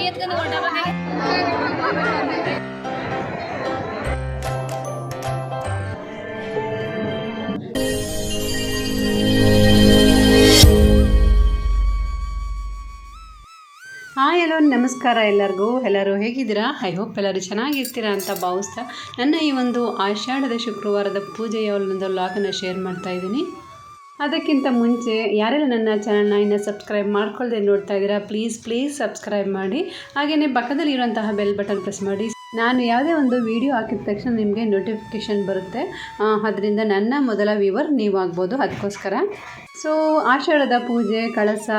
ಕೈ ಎತ್ಕೊಂಡು ಹಾಯ್ ಎಲ್ಲೋ ನಮಸ್ಕಾರ ಎಲ್ಲರಿಗೂ. ಎಲ್ಲರೂ ಹೇಗಿದ್ದೀರಾ? ಐ ಹೋಪ್ ಎಲ್ಲರೂ ಚೆನ್ನಾಗಿರ್ತೀರಾ ಅಂತ ಭಾವಿಸ್ತಾ ನನ್ನ ಈ ಒಂದು ಆಷಾಢದ ಶುಕ್ರವಾರದ ಪೂಜೆಯ ಒಂದು ಲಾಗನ್ನು ಶೇರ್ ಮಾಡ್ತಾ ಇದ್ದೀನಿ. ಅದಕ್ಕಿಂತ ಮುಂಚೆ ಯಾರೆಲ್ಲ ನನ್ನ ಚಾನಲ್ನ ಇನ್ನು ಸಬ್ಸ್ಕ್ರೈಬ್ ಮಾಡ್ಕೊಳ್ಳದೆ ನೋಡ್ತಾ ಇದ್ದೀರಾ ಪ್ಲೀಸ್ ಪ್ಲೀಸ್ ಸಬ್ಸ್ಕ್ರೈಬ್ ಮಾಡಿ. ಹಾಗೆಯೇ ಪಕ್ಕದಲ್ಲಿ ಇರುವಂತಹ ಬೆಲ್ ಬಟನ್ ಪ್ರೆಸ್ ಮಾಡಿ. ನಾನು ಯಾವುದೇ ಒಂದು ವಿಡಿಯೋ ಹಾಕಿದ ತಕ್ಷಣ ನಿಮಗೆ ನೋಟಿಫಿಕೇಷನ್ ಬರುತ್ತೆ. ಅದರಿಂದ ನನ್ನ ಮೊದಲ ವ್ಯೂವರ್ ನೀವು ಆಗ್ಬೋದು ಅದಕ್ಕೋಸ್ಕರ. ಸೊ ಆಷಾಢದ ಪೂಜೆ, ಕಳಸ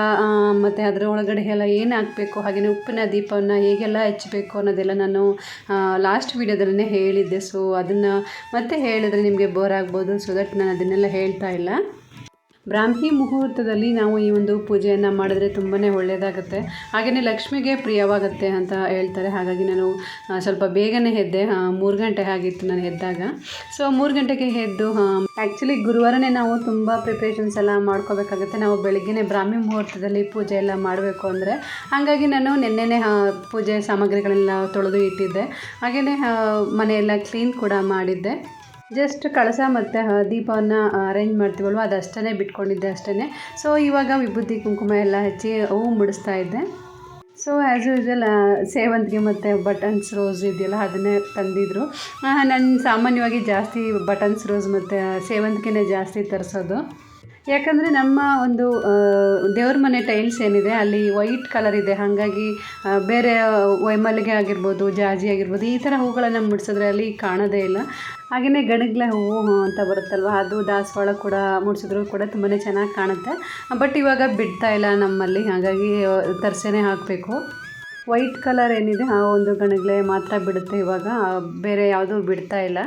ಮತ್ತು ಅದರ ಒಳಗಡೆ ಎಲ್ಲ ಏನು ಹಾಕಬೇಕು ಹಾಗೆಯೇ ಉಪ್ಪಿನ ದೀಪವನ್ನು ಹೇಗೆಲ್ಲ ಹೆಚ್ಚಬೇಕು ಅನ್ನೋದೆಲ್ಲ ನಾನು ಲಾಸ್ಟ್ ವೀಡಿಯೋದಲ್ಲೇ ಹೇಳಿದ್ದೆ. ಸೊ ಅದನ್ನು ಮತ್ತೆ ಹೇಳಿದ್ರೆ ನಿಮಗೆ ಬೋರ್ ಆಗ್ಬೋದು ಸೊ ದಟ್ ನಾನು ಅದನ್ನೆಲ್ಲ ಹೇಳ್ತಾ ಇಲ್ಲ. ಬ್ರಾಹ್ಮಿ ಮುಹೂರ್ತದಲ್ಲಿ ನಾವು ಈ ಒಂದು ಪೂಜೆಯನ್ನು ಮಾಡಿದ್ರೆ ತುಂಬಾ ಒಳ್ಳೆಯದಾಗುತ್ತೆ ಹಾಗೆಯೇ ಲಕ್ಷ್ಮಿಗೆ ಪ್ರಿಯವಾಗುತ್ತೆ ಅಂತ ಹೇಳ್ತಾರೆ. ಹಾಗಾಗಿ ನಾನು ಸ್ವಲ್ಪ ಬೇಗನೆ ಎದ್ದೆ. ಮೂರು ಗಂಟೆ ಆಗಿತ್ತು ನಾನು ಎದ್ದಾಗ. ಸೊ ಮೂರು ಗಂಟೆಗೆ ಎದ್ದು ಆ್ಯಕ್ಚುಲಿ ಗುರುವಾರನೇ ನಾವು ತುಂಬ ಪ್ರಿಪ್ರೇಷನ್ಸ್ ಎಲ್ಲ ಮಾಡ್ಕೋಬೇಕಾಗುತ್ತೆ. ನಾವು ಬೆಳಗ್ಗೆನೇ ಬ್ರಾಹ್ಮಿ ಮುಹೂರ್ತದಲ್ಲಿ ಪೂಜೆ ಎಲ್ಲ ಮಾಡಬೇಕು ಅಂದರೆ. ಹಾಗಾಗಿ ನಾನು ನಿನ್ನೆನೇ ಪೂಜೆ ಸಾಮಗ್ರಿಗಳೆಲ್ಲ ತೊಳೆದು ಇಟ್ಟಿದ್ದೆ. ಹಾಗೆಯೇ ಮನೆಯೆಲ್ಲ ಕ್ಲೀನ್ ಕೂಡ ಮಾಡಿದ್ದೆ. ಜಸ್ಟ್ ಕಳಸ ಮತ್ತು ದೀಪವನ್ನು ಅರೇಂಜ್ ಮಾಡ್ತೀವಲ್ವ? ಅದು ಅಷ್ಟೇ ಬಿಟ್ಕೊಂಡಿದ್ದೆ ಅಷ್ಟೇ ಸೊ ಇವಾಗ ವಿಭೂತಿ ಕುಂಕುಮ ಎಲ್ಲ ಹಚ್ಚಿ ಹೂವು ಮುಡಿಸ್ತಾ ಇದ್ದೆ. ಸೊ ಆ್ಯಸ್ ಯೂಶಲ್ ಸೇವಂತಿಗೆ ಮತ್ತು ಬಟನ್ಸ್ ರೋಸ್ ಇದೆಯಲ್ಲ, ಅದನ್ನೇ ತಂದಿದ್ರು. ನಾನು ಸಾಮಾನ್ಯವಾಗಿ ಜಾಸ್ತಿ ಬಟನ್ಸ್ ರೋಸ್ ಮತ್ತು ಸೇವಂತಿಗೆನೇ ಜಾಸ್ತಿ ತರಿಸೋದು. ಯಾಕಂದರೆ ನಮ್ಮ ಒಂದು ದೇವ್ರ ಮನೆ ಟೈಲ್ಸ್ ಏನಿದೆ, ಅಲ್ಲಿ ವೈಟ್ ಕಲರ್ ಇದೆ. ಹಾಗಾಗಿ ಬೇರೆ ವೈಮಲ್ಲಿಗೆ ಆಗಿರ್ಬೋದು, ಜಾಜಿ ಆಗಿರ್ಬೋದು, ಈ ಥರ ಹೂಗಳನ್ನು ಮುಡಿಸಿದ್ರೆ ಅಲ್ಲಿ ಕಾಣೋದೇ ಇಲ್ಲ. ಹಾಗೆಯೇ ಗಣಗ್ಲೆ ಹೂವು ಅಂತ ಬರುತ್ತಲ್ವ, ಅದು ದಾಸವಾಳ ಕೂಡ ಮುಡಿಸಿದ್ರು ಕೂಡ ತುಂಬಾ ಚೆನ್ನಾಗಿ ಕಾಣುತ್ತೆ. ಬಟ್ ಇವಾಗ ಬಿಡ್ತಾ ಇಲ್ಲ ನಮ್ಮಲ್ಲಿ, ಹಾಗಾಗಿ ತರ್ಸೇನೆ ಹಾಕಬೇಕು. ವೈಟ್ ಕಲರ್ ಏನಿದೆ, ಆ ಒಂದು ಗಣಗ್ಲೆ ಮಾತ್ರ ಬಿಡುತ್ತೆ ಇವಾಗ ಬೇರೆ ಯಾವುದೂ ಬಿಡ್ತಾ ಇಲ್ಲ.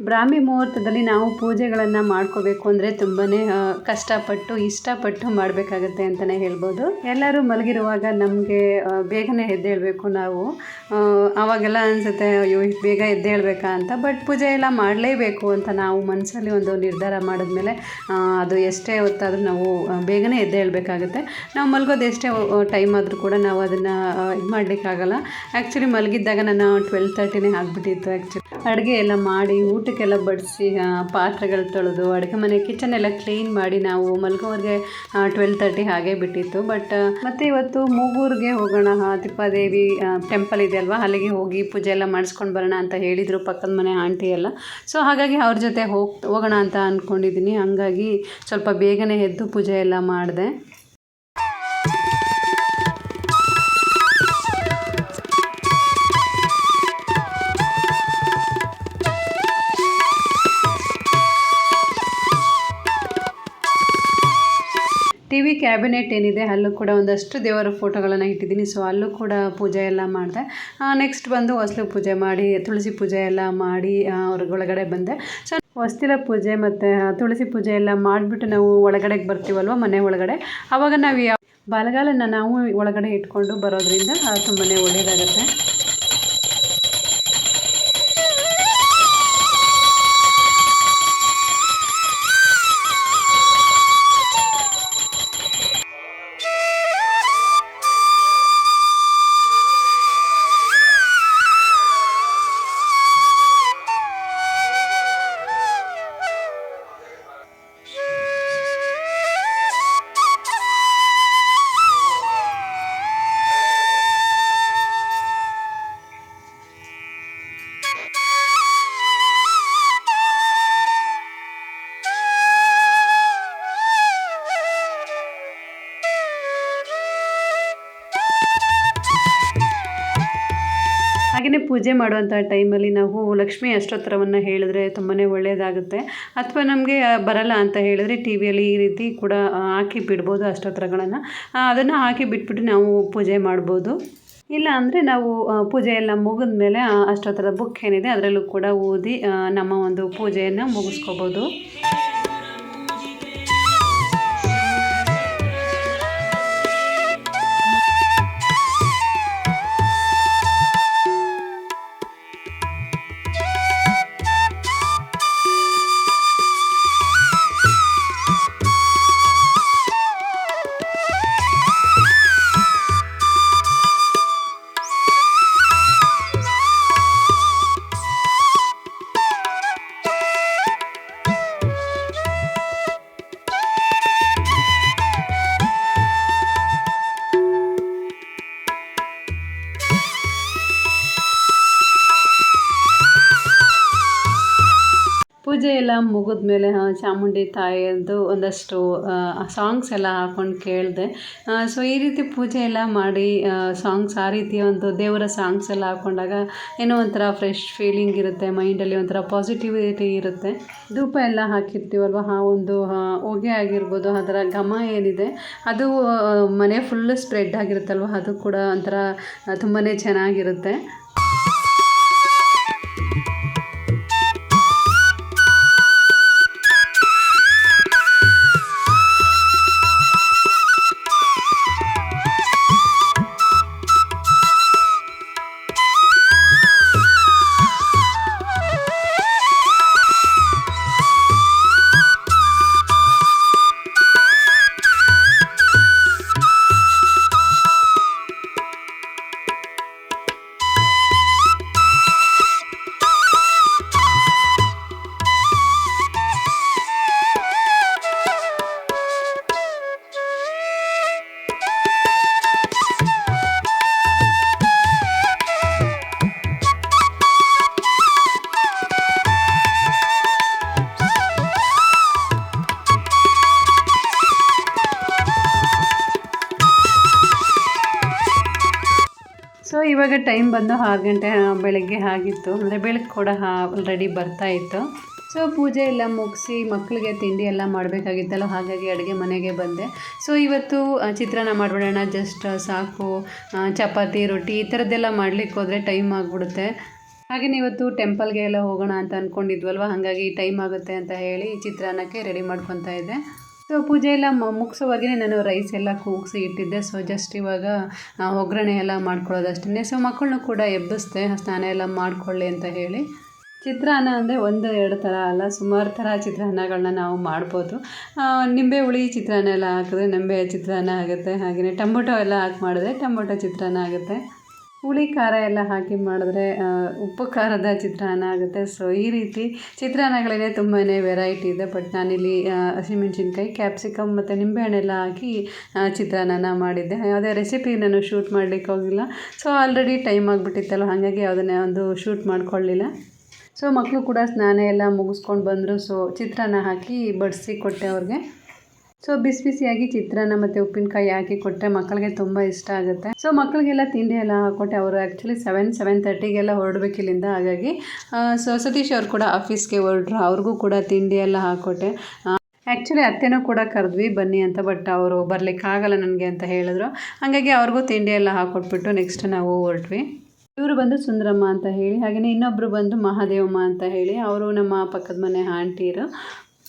ಬ್ರಾಹ್ಮಿ ಮುಹೂರ್ತದಲ್ಲಿ ನಾವು ಪೂಜೆಗಳನ್ನು ಮಾಡ್ಕೋಬೇಕು ಅಂದರೆ ತುಂಬಾ ಕಷ್ಟಪಟ್ಟು, ಇಷ್ಟಪಟ್ಟು ಮಾಡಬೇಕಾಗತ್ತೆ ಅಂತಲೇ ಹೇಳ್ಬೋದು. ಎಲ್ಲರೂ ಮಲಗಿರುವಾಗ ನಮಗೆ ಬೇಗನೆ ಎದ್ದೇಳಬೇಕು ನಾವು. ಆವಾಗೆಲ್ಲ ಅನಿಸುತ್ತೆ, ಅಯ್ಯೋ, ಬೇಗ ಎದ್ದೇಳಬೇಕಾ ಅಂತ. ಬಟ್ ಪೂಜೆ ಎಲ್ಲ ಮಾಡಲೇಬೇಕು ಅಂತ ನಾವು ಮನಸ್ಸಲ್ಲಿ ಒಂದು ನಿರ್ಧಾರ ಮಾಡಿದ್ಮೇಲೆ ಅದು ಎಷ್ಟೇ ಹೊತ್ತಾದರೂ ನಾವು ಬೇಗನೆ ಎದ್ದೇಳಬೇಕಾಗುತ್ತೆ. ನಾವು ಮಲಗೋದು ಎಷ್ಟೇ ಟೈಮ್ ಆದರೂ ಕೂಡ ನಾವು ಅದನ್ನು ಇದು ಮಾಡಲಿಕ್ಕಾಗಲ್ಲ. ಆ್ಯಕ್ಚುಲಿ ಮಲಗಿದ್ದಾಗ ನಾನು ಟ್ವೆಲ್ ತರ್ಟಿನೇ ಆಗಿಬಿಟ್ಟಿತ್ತು ಆ್ಯಕ್ಚುಲಿ ಅಡುಗೆ ಎಲ್ಲ ಮಾಡಿ ಊಟಕ್ಕೆಲ್ಲ ಬಡಿಸಿ ಪಾತ್ರೆಗಳು ತೊಳೆದು, ಅಡುಗೆ ಮನೆ ಕಿಚನ್ ಎಲ್ಲ ಕ್ಲೀನ್ ಮಾಡಿ ನಾವು ಮಲ್ಕೋವರೆಗೆ ಟ್ವೆಲ್ ತರ್ಟಿ ಹಾಗೆ ಬಿಟ್ಟಿತ್ತು. ಬಟ್ ಮತ್ತೆ ಇವತ್ತು ಮೂಗೂರಿಗೆ ಹೋಗೋಣ. ತಿಪ್ಪಾದೇವಿ ಟೆಂಪಲ್ ಇದೆ ಅಲ್ವಾ? ಅಲ್ಲಿಗೆ ಹೋಗಿ ಪೂಜೆ ಎಲ್ಲ ಮಾಡಿಸ್ಕೊಂಡು ಬರೋಣ ಅಂತ ಹೇಳಿದರು ಪಕ್ಕದ ಮನೆ ಆಂಟಿ ಎಲ್ಲ. ಸೊ ಹಾಗಾಗಿ ಅವ್ರ ಜೊತೆ ಹೋಗಿ, ಹೋಗೋಣ ಅಂತ ಅಂದ್ಕೊಂಡಿದ್ದೀನಿ ಹಂಗಾಗಿ ಸ್ವಲ್ಪ ಬೇಗನೆ ಎದ್ದು ಪೂಜೆ ಎಲ್ಲ ಮಾಡಿದೆ. ಕ್ಯಾಬಿನೆಟ್ ಏನಿದೆ, ಅಲ್ಲೂ ಕೂಡ ಒಂದಷ್ಟು ದೇವರ ಫೋಟೋಗಳನ್ನು ಇಟ್ಟಿದ್ದೀನಿ. ಸೊ ಅಲ್ಲೂ ಕೂಡ ಪೂಜೆ ಎಲ್ಲ ಮಾಡಿದೆ. ನೆಕ್ಸ್ಟ್ ಬಂದು ಹೊಸ್ಲು ಪೂಜೆ ಮಾಡಿ, ತುಳಸಿ ಪೂಜೆ ಎಲ್ಲ ಮಾಡಿ ಅವ್ರಿಗೊಳಗಡೆ ಬಂದೆ. ಸೊ ಹೊಸ್ತಿಲ ಪೂಜೆ ಮತ್ತು ತುಳಸಿ ಪೂಜೆ ಎಲ್ಲ ಮಾಡಿಬಿಟ್ಟು ನಾವು ಒಳಗಡೆಗೆ ಬರ್ತೀವಲ್ವ, ಮನೆ ಒಳಗಡೆ? ಆವಾಗ ನಾವು ಯಾವ ಬಲಗಾಲನ್ನು ನಾವು ಒಳಗಡೆ ಇಟ್ಕೊಂಡು ಬರೋದ್ರಿಂದ ತುಂಬಾ ಒಳ್ಳೆಯದಾಗತ್ತೆ ಪೂಜೆ ಮಾಡುವಂಥ ಟೈಮಲ್ಲಿ ನಾವು ಲಕ್ಷ್ಮೀ ಅಷ್ಟೋತ್ತರವನ್ನು ಹೇಳಿದ್ರೆ ತುಂಬಾ ಒಳ್ಳೆಯದಾಗುತ್ತೆ ಅಥವಾ ನಮಗೆ ಬರಲ್ಲ ಅಂತ ಹೇಳಿದ್ರೆ ಟಿ ವಿಯಲ್ಲಿ ಈ ರೀತಿ ಕೂಡ ಹಾಕಿ ಬಿಡ್ಬೋದು ಅಷ್ಟೋತ್ತರಗಳನ್ನು. ಅದನ್ನು ಹಾಕಿ ಬಿಟ್ಬಿಟ್ಟು ನಾವು ಪೂಜೆ ಮಾಡ್ಬೋದು. ಇಲ್ಲ ಅಂದರೆ ನಾವು ಪೂಜೆ ಎಲ್ಲ ಮುಗಿದ ಮೇಲೆ ಅಷ್ಟೋತ್ತರ ಬುಕ್ ಏನಿದೆ ಅದರಲ್ಲೂ ಕೂಡ ಓದಿ ನಮ್ಮ ಒಂದು ಪೂಜೆಯನ್ನು ಮುಗಿಸ್ಕೋಬೋದು. ಪೂಜೆ ಎಲ್ಲ ಮುಗಿದ್ಮೇಲೆ ಮೇಲೆ ಚಾಮುಂಡಿ ತಾಯಿಯದ್ದು ಒಂದಷ್ಟು ಸಾಂಗ್ಸ್ ಎಲ್ಲ ಹಾಕೊಂಡು ಕೇಳಿದೆ. ಸೊ ಈ ರೀತಿ ಪೂಜೆ ಎಲ್ಲ ಮಾಡಿ ಸಾಂಗ್ಸ್ ಆ ರೀತಿಯ ಒಂದು ದೇವರ ಸಾಂಗ್ಸ್ ಎಲ್ಲ ಹಾಕೊಂಡಾಗ ಏನೋ ಒಂಥರ ಫ್ರೆಶ್ ಫೀಲಿಂಗ್ ಇರುತ್ತೆ ಮೈಂಡಲ್ಲಿ ಒಂಥರ ಪಾಸಿಟಿವಿಟಿ ಇರುತ್ತೆ. ಧೂಪ ಎಲ್ಲ ಹಾಕಿರ್ತೀವಲ್ವ, ಆ ಒಂದು ಹೊಗೆ ಆಗಿರ್ಬೋದು, ಅದರ ಘಮ ಏನಿದೆ, ಅದು ಮನೆ ಫುಲ್ ಸ್ಪ್ರೆಡ್ ಆಗಿರುತ್ತಲ್ವ, ಅದು ಕೂಡ ಒಂಥರ ತುಂಬಾ ಚೆನ್ನಾಗಿರುತ್ತೆ. ಇವಾಗ ಟೈಮ್ ಬಂದು ಆರು ಗಂಟೆ ಬೆಳಗ್ಗೆ ಆಗಿತ್ತು. ಅಂದರೆ ಬೆಳಗ್ಗೆ ಕೂಡ ಆಲ್ರೆಡಿ ಬರ್ತಾ ಇತ್ತು. ಸೊ ಪೂಜೆ ಎಲ್ಲ ಮುಗಿಸಿ ಮಕ್ಕಳಿಗೆ ತಿಂಡಿ ಎಲ್ಲ ಮಾಡಬೇಕಾಗಿತ್ತಲ್ಲ, ಹಾಗಾಗಿ ಅಡುಗೆ ಮನೆಗೆ ಬಂದೆ. ಸೊ ಇವತ್ತು ಚಿತ್ರಾನ್ನ ಮಾಡಿಬಿಡೋಣ. ಜಸ್ಟ್ ಸಾಕು. ಚಪಾತಿ, ರೊಟ್ಟಿ ಈ ಥರದ್ದೆಲ್ಲ ಮಾಡಲಿಕ್ಕೆ ಹೋದರೆ ಟೈಮ್ ಆಗಿಬಿಡುತ್ತೆ. ಹಾಗೆಯೇ ಇವತ್ತು ಟೆಂಪಲ್ಗೆ ಎಲ್ಲ ಹೋಗೋಣ ಅಂತ ಅಂದ್ಕೊಂಡಿದ್ವಲ್ವ ಹಾಗಾಗಿ ಟೈಮ್ ಆಗುತ್ತೆ ಅಂತ ಹೇಳಿ ಚಿತ್ರಾನ್ನಕ್ಕೆ ರೆಡಿ ಮಾಡ್ಕೊತಾ ಇದ್ದೆ. ಸೊ ಪೂಜೆ ಎಲ್ಲ ಮುಗಿಸೋವರೆಗೆ ನಾನು ರೈಸ್ ಎಲ್ಲ ಕೂಗಿಸಿ ಇಟ್ಟಿದ್ದೆ. ಸೊ ಜಸ್ಟ್ ಇವಾಗ ಒಗ್ಗರಣೆ ಎಲ್ಲ ಮಾಡ್ಕೊಳ್ಳೋದಷ್ಟೇ ಸೊ ಮಕ್ಕಳನ್ನೂ ಕೂಡ ಎಬ್ಬಿಸ್ದೆ, ಸ್ನಾನ ಎಲ್ಲ ಮಾಡಿಕೊಳ್ಳಿ ಅಂತ ಹೇಳಿ. ಚಿತ್ರಾನ್ನ ಅಂದರೆ ಒಂದು, ಎರಡು ಥರ ಅಲ್ಲ, ಸುಮಾರು ಥರ ಚಿತ್ರಾನ್ನಗಳನ್ನ ನಾವು ಮಾಡ್ಬೋದು. ನಿಂಬೆ ಹುಳಿ ಚಿತ್ರಾನ್ನ ಎಲ್ಲ ಹಾಕಿದ್ರೆ ನಿಂಬೆ ಚಿತ್ರಾನ್ನ ಆಗುತ್ತೆ. ಹಾಗೆಯೇ ಟೊಮೊಟೊ ಎಲ್ಲ ಹಾಕಿ ಮಾಡಿದ್ರೆ ಟೊಮೊಟೊ ಚಿತ್ರಾನ್ನ ಆಗುತ್ತೆ. ಹುಳಿ, ಖಾರ ಎಲ್ಲ ಹಾಕಿ ಮಾಡಿದ್ರೆ ಉಪ್ಪು, ಖಾರದ ಚಿತ್ರಾನ್ನ ಆಗುತ್ತೆ. ಸೊ ಈ ರೀತಿ ಚಿತ್ರಾನ್ನಗಳಿಗೆ ತುಂಬಾ ವೆರೈಟಿ ಇದೆ. ಬಟ್ ನಾನಿಲ್ಲಿ ಹಸಿಮೆಣಸಿನ್ಕಾಯಿ ಕ್ಯಾಪ್ಸಿಕಮ್ ಮತ್ತು ನಿಂಬೆಹಣ್ಣೆಲ್ಲ ಹಾಕಿ ಚಿತ್ರಾನ್ನ ಚಿತ್ರಾನ್ನನ ಮಾಡಿದ್ದೆ. ಯಾವುದೇ ರೆಸಿಪಿ ನಾನು ಶೂಟ್ ಮಾಡಲಿಕ್ಕೆ ಹೋಗಿಲ್ಲ. ಸೊ ಆಲ್ರೆಡಿ ಟೈಮ್ ಆಗಿಬಿಟ್ಟಿತ್ತಲ್ಲ ಹಾಗಾಗಿ ಯಾವುದನ್ನೇ ಒಂದು ಶೂಟ್ ಮಾಡ್ಕೊಳ್ಳಿಲ್ಲ. ಸೊ ಮಕ್ಕಳು ಕೂಡ ಸ್ನಾನ ಎಲ್ಲ ಮುಗಿಸ್ಕೊಂಡು ಬಂದರು. ಸೊ ಚಿತ್ರಾನ್ನ ಹಾಕಿ ಬಡಿಸಿ ಕೊಟ್ಟೆ ಅವ್ರಿಗೆ. ಸೊ ಬಿಸಿ ಬಿಸಿಯಾಗಿ ಚಿತ್ರಾನ್ನ ಮತ್ತು ಉಪ್ಪಿನಕಾಯಿ ಹಾಕಿ ಕೊಟ್ಟರೆ ಮಕ್ಕಳಿಗೆ ತುಂಬ ಇಷ್ಟ ಆಗುತ್ತೆ. ಸೊ ಮಕ್ಕಳಿಗೆಲ್ಲ ತಿಂಡಿ ಎಲ್ಲ ಹಾಕ್ಕೊಟ್ಟೆ. ಅವರು ಆ್ಯಕ್ಚುಲಿ ಸೆವೆನ್ ಸೆವೆನ್ ತರ್ಟಿಗೆಲ್ಲ ಹೊರಡ್ಬೇಕು ಇಲ್ಲಿಂದ. ಹಾಗಾಗಿ ಸೊ ಸತೀಶ್ ಅವರು ಕೂಡ ಆಫೀಸ್ಗೆ ಹೊರಡ್ರು ಅವ್ರಿಗೂ ಕೂಡ ತಿಂಡಿ ಎಲ್ಲ ಹಾಕ್ಕೊಟ್ಟೆ. ಆ್ಯಕ್ಚುಲಿ ಅತ್ತೆನೂ ಕೂಡ ಕರೆದ್ವಿ, ಬನ್ನಿ ಅಂತ. ಬಟ್ ಅವರು ಬರಲಿಕ್ಕಾಗಲ್ಲ ನನಗೆ ಅಂತ ಹೇಳಿದ್ರು. ಹಾಗಾಗಿ ಅವ್ರಿಗೂ ತಿಂಡಿ ಎಲ್ಲ ಹಾಕ್ಕೊಟ್ಬಿಟ್ಟು ನೆಕ್ಸ್ಟ್ ನಾವು ಹೊರಟ್ವಿ. ಇವರು ಬಂದು ಸುಂದರಮ್ಮ ಅಂತ ಹೇಳಿ ಹಾಗೆಯೇ ಇನ್ನೊಬ್ಬರು ಬಂದು ಮಹಾದೇವಮ್ಮ ಅಂತ ಹೇಳಿ, ಅವರು ನಮ್ಮ ಪಕ್ಕದ ಮನೆ ಆಂಟಿರು.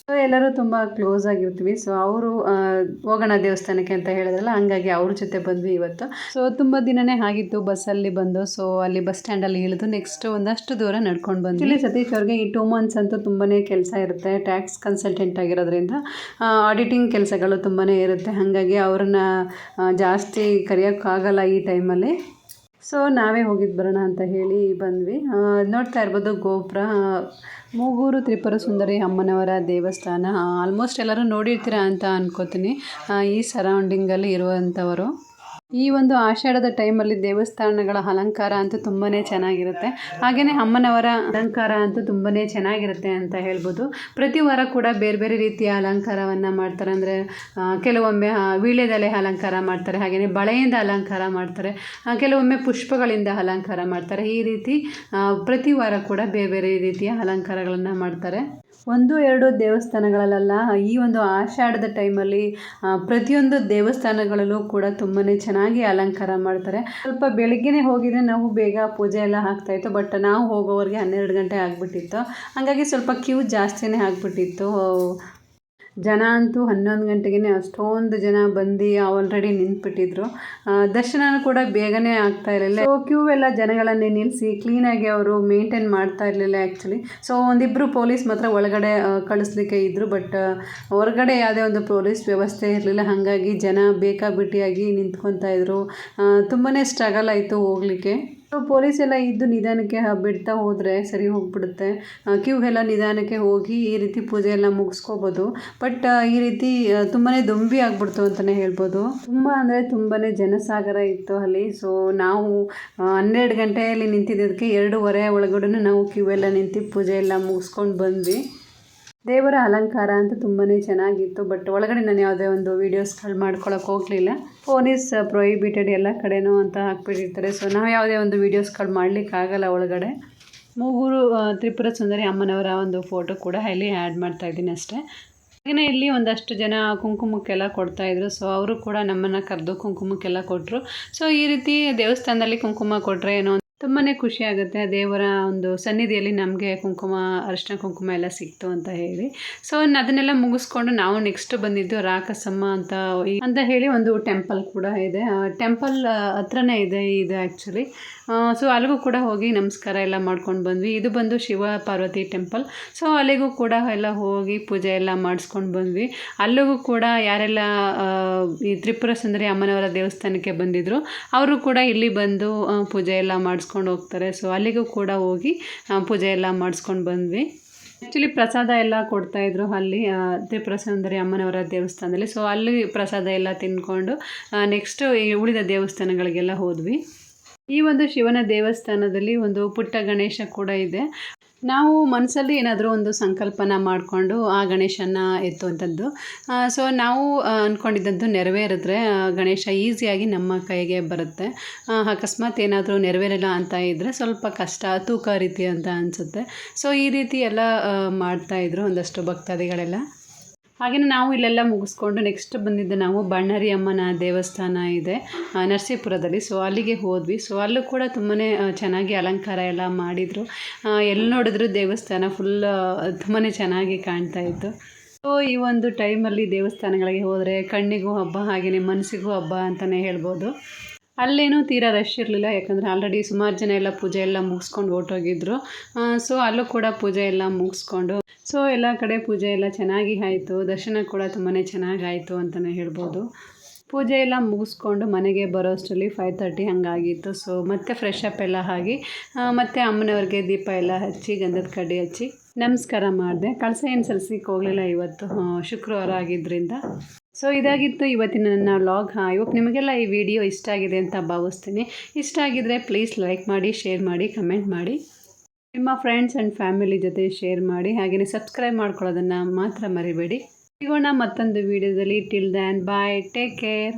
ಸೊ ಎಲ್ಲರೂ ತುಂಬ ಕ್ಲೋಸ್ ಆಗಿರ್ತೀವಿ. ಸೊ ಅವರು ಹೋಗೋಣ ದೇವಸ್ಥಾನಕ್ಕೆ ಅಂತ ಹೇಳಿದ್ರಲ್ಲ, ಹಂಗಾಗಿ ಅವ್ರ ಜೊತೆ ಬಂದ್ವಿ ಇವತ್ತು. ಸೊ ತುಂಬ ದಿನನೇ ಆಗಿತ್ತು ಬಸ್ಸಲ್ಲಿ ಬಂದು. ಸೊ ಅಲ್ಲಿ ಬಸ್ ಸ್ಟ್ಯಾಂಡಲ್ಲಿ ಇಳಿದು ನೆಕ್ಸ್ಟ್ ಒಂದಷ್ಟು ದೂರ ನಡ್ಕೊಂಡು ಬಂದ್ವಿ. ಇಲ್ಲಿ ಸತೀಶ್ ಅವ್ರಿಗೆ ಈ ಟೂ ಮಂತ್ಸ್ ಅಂತೂ ತುಂಬಾ ಕೆಲಸ ಇರುತ್ತೆ. ಟ್ಯಾಕ್ಸ್ ಕನ್ಸಲ್ಟೆಂಟ್ ಆಗಿರೋದ್ರಿಂದ ಆಡಿಟಿಂಗ್ ಕೆಲಸಗಳು ತುಂಬಾ ಇರುತ್ತೆ. ಹಾಗಾಗಿ ಅವ್ರನ್ನ ಜಾಸ್ತಿ ಕರೆಯೋಕ್ಕಾಗಲ್ಲ ಈ ಟೈಮಲ್ಲಿ ಸೊ ನಾವೇ ಹೋಗಿದ್ದು ಬರೋಣ ಅಂತ ಹೇಳಿ ಬಂದ್ವಿ. ನೋಡ್ತಾ ಇರ್ಬೋದು ಗೋಪುರ. ಮೂಗೂರು ತ್ರಿಪುರ ಸುಂದರಿ ಅಮ್ಮನವರ ದೇವಸ್ಥಾನ. ಆಲ್ಮೋಸ್ಟ್ ಎಲ್ಲರೂ ನೋಡಿರ್ತೀರ ಅಂತ ಅನ್ಕೋತೀನಿ. ಈ ಸರೌಂಡಿಂಗಲ್ಲಿ ಇರುವಂಥವರು. ಈ ಒಂದು ಆಷಾಢದ ಟೈಮಲ್ಲಿ ದೇವಸ್ಥಾನಗಳ ಅಲಂಕಾರ ಅಂತೂ ತುಂಬಾ ಚೆನ್ನಾಗಿರುತ್ತೆ. ಹಾಗೆಯೇ ಅಮ್ಮನವರ ಅಲಂಕಾರ ಅಂತೂ ತುಂಬಾ ಚೆನ್ನಾಗಿರುತ್ತೆ ಅಂತ ಹೇಳ್ಬೋದು. ಪ್ರತಿ ವಾರ ಕೂಡ ಬೇರೆ ಬೇರೆ ರೀತಿಯ ಅಲಂಕಾರವನ್ನು ಮಾಡ್ತಾರೆ. ಅಂದರೆ ಕೆಲವೊಮ್ಮೆ ವೀಳ್ಯದೆಲೆ ಅಲಂಕಾರ ಮಾಡ್ತಾರೆ. ಹಾಗೆಯೇ ಬಳೆಯಿಂದ ಅಲಂಕಾರ ಮಾಡ್ತಾರೆ. ಕೆಲವೊಮ್ಮೆ ಪುಷ್ಪಗಳಿಂದ ಅಲಂಕಾರ ಮಾಡ್ತಾರೆ. ಈ ರೀತಿ ಪ್ರತಿ ವಾರ ಕೂಡ ಬೇರೆ ಬೇರೆ ರೀತಿಯ ಅಲಂಕಾರಗಳನ್ನು ಮಾಡ್ತಾರೆ. ಒಂದು, ಎರಡು ದೇವಸ್ಥಾನಗಳಲ್ಲ ಈ ಒಂದು ಆಷಾಢದ ಟೈಮಲ್ಲಿ ಪ್ರತಿಯೊಂದು ದೇವಸ್ಥಾನಗಳಲ್ಲೂ ಕೂಡ ತುಂಬಾ ಚೆನ್ನಾಗಿ ಅಲಂಕಾರ ಮಾಡ್ತಾರೆ. ಸ್ವಲ್ಪ ಬೆಳಗ್ಗೆನೇ ಹೋಗಿದ್ರೆ ನಾವು ಬೇಗ ಪೂಜೆ ಎಲ್ಲ ಆಗ್ತಾಯಿತ್ತು ಬಟ್ ನಾವು ಹೋಗೋವರೆಗೆ ಹನ್ನೆರಡು ಗಂಟೆ ಆಗಿಬಿಟ್ಟಿತ್ತು. ಹಾಗಾಗಿ ಸ್ವಲ್ಪ ಕ್ಯೂ ಜಾಸ್ತಿನೇ ಆಗಿಬಿಟ್ಟಿತ್ತು. ಜನ ಅಂತೂ ಹನ್ನೊಂದು ಗಂಟೆಗೆ ಅಷ್ಟೊಂದು ಜನ ಬಂದು ಆಲ್ರೆಡಿ ನಿಂತ್ಬಿಟ್ಟಿದ್ರು. ದರ್ಶನ ಕೂಡ ಬೇಗನೆ ಆಗ್ತಾ ಇರಲಿಲ್ಲ. ಸೊ ಕ್ಯೂ ಎಲ್ಲ ಜನಗಳನ್ನೇ ನಿಲ್ಲಿಸಿ ಕ್ಲೀನಾಗಿ ಅವರು ಮೇಂಟೈನ್ ಮಾಡ್ತಾ ಇರಲಿಲ್ಲ ಆ್ಯಕ್ಚುಲಿ ಸೊ ಒಂದಿಬ್ಬರು ಪೊಲೀಸ್ ಮಾತ್ರ ಒಳಗಡೆ ಕಳಿಸ್ಲಿಕ್ಕೆ ಇದ್ದರು ಬಟ್ ಹೊರಗಡೆ ಯಾವುದೇ ಒಂದು ಪೊಲೀಸ್ ವ್ಯವಸ್ಥೆ ಇರಲಿಲ್ಲ. ಹಾಗಾಗಿ ಜನ ಬೇಕಾಬಿಟ್ಟಿಯಾಗಿ ನಿಂತ್ಕೊತಾ ಇದ್ರು. ತುಂಬಾ ಸ್ಟ್ರಗಲ್ ಆಯಿತು ಹೋಗ್ಲಿಕ್ಕೆ. ಪೊಲೀಸ್ ಎಲ್ಲ ಇದ್ದು ನಿಧಾನಕ್ಕೆ ಬಿಡ್ತಾ ಹೋದರೆ ಸರಿ ಹೋಗ್ಬಿಡುತ್ತೆ. ಕ್ಯೂ ಎಲ್ಲ ನಿಧಾನಕ್ಕೆ ಹೋಗಿ ಈ ರೀತಿ ಪೂಜೆ ಎಲ್ಲ ಮುಗಿಸ್ಕೋಬೋದು. ಬಟ್ ಈ ರೀತಿ ತುಂಬಾ ದೊಂಬಿ ಆಗ್ಬಿಡ್ತು ಅಂತಲೇ ಹೇಳ್ಬೋದು. ತುಂಬ ಅಂದರೆ ತುಂಬಾ ಜನಸಾಗರ ಇತ್ತು ಅಲ್ಲಿ. ಸೊ ನಾವು ಹನ್ನೆರಡು ಗಂಟೆಯಲ್ಲಿ ನಿಂತಿದ್ದಕ್ಕೆ ಎರಡೂವರೆ ಒಳಗಡೆ ನಾವು ಕ್ಯೂ ಎಲ್ಲ ನಿಂತು ಪೂಜೆ ಎಲ್ಲ ಮುಗಿಸ್ಕೊಂಡು ಬಂದ್ವಿ. ದೇವರ ಅಲಂಕಾರ ಅಂತ ತುಂಬಾ ಚೆನ್ನಾಗಿತ್ತು ಬಟ್ ಒಳಗಡೆ ನಾನು ಯಾವುದೇ ಒಂದು ವೀಡಿಯೋಸ್ಗಳು ಮಾಡ್ಕೊಳಕ್ಕೆ ಹೋಗಲಿಲ್ಲ. ಫೋನ್ ಇಸ್ ಪ್ರೊಹಿಬಿಟೆಡ್ ಎಲ್ಲ ಕಡೆನೂ ಅಂತ ಹಾಕ್ಬಿಟ್ಟಿರ್ತಾರೆ. ಸೊ ನಾವು ಯಾವುದೇ ಒಂದು ವೀಡಿಯೋಸ್ಗಳು ಮಾಡಲಿಕ್ಕಾಗಲ್ಲ ಒಳಗಡೆ. ಮೂಗೂರು ತ್ರಿಪುರ ಸುಂದರಿ ಅಮ್ಮನವರ ಒಂದು ಫೋಟೋ ಕೂಡ ಇಲ್ಲಿ ಆ್ಯಡ್ ಮಾಡ್ತಾ ಇದ್ದೀನಿ ಅಷ್ಟೇ. ಹಾಗೆಯೇ ಇಲ್ಲಿ ಒಂದಷ್ಟು ಜನ ಕುಂಕುಮಕ್ಕೆಲ್ಲ ಕೊಡ್ತಾ ಇದ್ರು. ಸೊ ಅವರು ಕೂಡ ನಮ್ಮನ್ನು ಕರೆದು ಕುಂಕುಮಕ್ಕೆಲ್ಲ ಕೊಟ್ಟರು ಸೊ ಈ ರೀತಿ ದೇವಸ್ಥಾನದಲ್ಲಿ ಕುಂಕುಮ ಕೊಟ್ಟರೆ ಏನೋ ತುಂಬಾ ಖುಷಿ ಆಗುತ್ತೆ. ದೇವರ ಒಂದು ಸನ್ನಿಧಿಯಲ್ಲಿ ನಮಗೆ ಕುಂಕುಮ, ಅರಿಶಿನ ಕುಂಕುಮ ಎಲ್ಲ ಸಿಕ್ತು ಅಂತ ಹೇಳಿ. ಸೊ ಅದನ್ನೆಲ್ಲ ಮುಗಿಸ್ಕೊಂಡು ನಾವು ನೆಕ್ಸ್ಟ್ ಬಂದಿದ್ದು ರಾಕಸಮ್ಮ ಅಂತ ಅಂತ ಹೇಳಿ ಒಂದು ಟೆಂಪಲ್ ಕೂಡ ಇದೆ. ಟೆಂಪಲ್ ಹತ್ರನೇ ಇದೆ ಇದು ಆ್ಯಕ್ಚುಲಿ ಸೊ ಅಲ್ಲಿಗೂ ಕೂಡ ಹೋಗಿ ನಮಸ್ಕಾರ ಎಲ್ಲ ಮಾಡ್ಕೊಂಡು ಬಂದ್ವಿ. ಇದು ಬಂದು ಶಿವ ಪಾರ್ವತಿ ಟೆಂಪಲ್ ಸೊ ಅಲ್ಲಿಗೂ ಕೂಡ ಎಲ್ಲ ಹೋಗಿ ಪೂಜೆ ಎಲ್ಲ ಮಾಡಿಸ್ಕೊಂಡು ಬಂದ್ವಿ. ಅಲ್ಲಿಗೂ ಕೂಡ ಯಾರೆಲ್ಲ ಈ ತ್ರಿಪುರ ಸುಂದರಿ ಅಮ್ಮನವರ ದೇವಸ್ಥಾನಕ್ಕೆ ಬಂದಿದ್ರು, ಅವರು ಕೂಡ ಇಲ್ಲಿ ಬಂದು ಪೂಜೆ ಎಲ್ಲ ಮಾಡಿಸ್ಕೊಂಡು ಹೋಗ್ತಾರೆ. ಸೊ ಅಲ್ಲಿಗೂ ಕೂಡ ಹೋಗಿ ಪೂಜೆ ಎಲ್ಲ ಮಾಡಿಸ್ಕೊಂಡು ಬಂದ್ವಿ. ಆ್ಯಕ್ಚುಲಿ ಪ್ರಸಾದ ಎಲ್ಲ ಕೊಡ್ತಾಯಿದ್ರು ಅಲ್ಲಿ ತ್ರಿಪ್ರಸಂದರಿ ತ್ರಿಪುರ ಸುಂದರಿ ಅಮ್ಮನವರ ದೇವಸ್ಥಾನದಲ್ಲಿ. ಸೊ ಅಲ್ಲಿ ಪ್ರಸಾದ ಎಲ್ಲ ತಿನ್ಕೊಂಡು ನೆಕ್ಸ್ಟು ಈ ಉಳಿದ ದೇವಸ್ಥಾನಗಳಿಗೆಲ್ಲ ಹೋದ್ವಿ. ಈ ಒಂದು ಶಿವನ ದೇವಸ್ಥಾನದಲ್ಲಿ ಒಂದು ಪುಟ್ಟ ಗಣೇಶ ಕೂಡ ಇದೆ. ನಾವು ಮನಸ್ಸಲ್ಲಿ ಏನಾದರೂ ಒಂದು ಸಂಕಲ್ಪನ ಮಾಡಿಕೊಂಡು, ಆ ಗಣೇಶನ ಎತ್ತುವಂಥದ್ದು. ಸೊ ನಾವು ಅಂದ್ಕೊಂಡಿದ್ದದ್ದು ನೆರವೇರಿದ್ರೆ ಗಣೇಶ ಈಸಿಯಾಗಿ ನಮ್ಮ ಕೈಗೆ ಬರುತ್ತೆ. ಅಕಸ್ಮಾತ್ ಏನಾದರೂ ನೆರವೇರಿಲ್ಲ ಅಂತ ಇದ್ದರೆ ಸ್ವಲ್ಪ ಕಷ್ಟ, ತೂಕ ರೀತಿ ಅಂತ ಅನಿಸುತ್ತೆ. ಸೊ ಈ ರೀತಿ ಎಲ್ಲ ಮಾಡ್ತಾಯಿದ್ರು ಒಂದಷ್ಟು ಭಕ್ತಾದಿಗಳೆಲ್ಲ. ಹಾಗೆಯೇ ನಾವು ಇಲ್ಲೆಲ್ಲ ಮುಗಿಸ್ಕೊಂಡು ನೆಕ್ಸ್ಟ್ ಬಂದಿದ್ದು ನಾವು ಬಣ್ಣರಿ ಅಮ್ಮನ ದೇವಸ್ಥಾನ ಇದೆ ನರಸೀಪುರದಲ್ಲಿ. ಸೊ ಅಲ್ಲಿಗೆ ಹೋದ್ವಿ. ಸೊ ಅಲ್ಲೂ ಕೂಡ ತುಂಬಾ ಚೆನ್ನಾಗಿ ಅಲಂಕಾರ ಎಲ್ಲ ಮಾಡಿದರು. ಎಲ್ಲಿ ನೋಡಿದ್ರು ದೇವಸ್ಥಾನ ಫುಲ್ ತುಂಬಾ ಚೆನ್ನಾಗಿ ಕಾಣ್ತಾ ಇತ್ತು. ಸೊ ಈ ಒಂದು ಟೈಮಲ್ಲಿ ದೇವಸ್ಥಾನಗಳಿಗೆ ಹೋದರೆ ಕಣ್ಣಿಗೂ ಹಬ್ಬ ಹಾಗೆಯೇ ಮನಸ್ಸಿಗೂ ಹಬ್ಬ ಅಂತಲೇ ಹೇಳ್ಬೋದು. ಅಲ್ಲೇನೂ ತೀರಾ ರಶ್ ಇರಲಿಲ್ಲ, ಯಾಕಂದರೆ ಆಲ್ರೆಡಿ ಸುಮಾರು ಜನ ಎಲ್ಲ ಪೂಜೆ ಎಲ್ಲ ಮುಗಿಸ್ಕೊಂಡು ಹೊರ್ಟೋಗಿದ್ರು. ಸೊ ಅಲ್ಲೂ ಕೂಡ ಪೂಜೆ ಎಲ್ಲ ಮುಗಿಸ್ಕೊಂಡು ಸೊ ಎಲ್ಲ ಕಡೆ ಪೂಜೆ ಎಲ್ಲ ಚೆನ್ನಾಗಿ ಆಯಿತು, ದರ್ಶನ ಕೂಡ ತುಂಬಾ ಚೆನ್ನಾಗಾಯಿತು ಅಂತಲೇ ಹೇಳ್ಬೋದು. ಪೂಜೆ ಎಲ್ಲ ಮುಗಿಸ್ಕೊಂಡು ಮನೆಗೆ ಬರೋ ಅಷ್ಟರಲ್ಲಿ ಫೈವ್ ತರ್ಟಿ ಹಂಗಾಗಿತ್ತು ಸೊ ಮತ್ತೆ ಫ್ರೆಶ್ ಅಪ್ ಎಲ್ಲ ಆಗಿ ಮತ್ತೆ ಅಮ್ಮನವ್ರಿಗೆ ದೀಪ ಎಲ್ಲ ಹಚ್ಚಿ, ಗಂಧದ ಕಡ್ಡಿ ಹಚ್ಚಿ, ನಮಸ್ಕಾರ ಮಾಡಿದೆ. ಕಳಸ ಏನು ಸಲ್ಸಿಕ್ಕೆ ಹೋಗಲಿಲ್ಲ ಇವತ್ತು ಶುಕ್ರವಾರ ಆಗಿದ್ದರಿಂದ ಸೊ ಇದಾಗಿತ್ತು ಇವತ್ತಿನ ನನ್ನ ವ್ಲಾಗ್ ಐ ಹೋಪ್ ನಿಮಗೆಲ್ಲ ಈ ವಿಡಿಯೋ ಇಷ್ಟ ಆಗಿದೆ ಅಂತ ಭಾವಿಸ್ತೀನಿ. ಇಷ್ಟ ಆಗಿದ್ರೆ ಪ್ಲೀಸ್ ಲೈಕ್ ಮಾಡಿ ಶೇರ್ ಮಾಡಿ ಕಮೆಂಟ್ ಮಾಡಿ. ನಿಮ್ಮ ಫ್ರೆಂಡ್ಸ್ ಆ್ಯಂಡ್ ಫ್ಯಾಮಿಲಿ ಜೊತೆ ಶೇರ್ ಮಾಡಿ. ಹಾಗೆಯೇ ಸಬ್ಸ್ಕ್ರೈಬ್ ಮಾಡ್ಕೊಳ್ಳೋದನ್ನು ಮಾತ್ರ ಮರಿಬೇಡಿ. ಸಿಗೋಣ ಮತ್ತೊಂದು ವಿಡಿಯೋದಲ್ಲಿ till then bye take care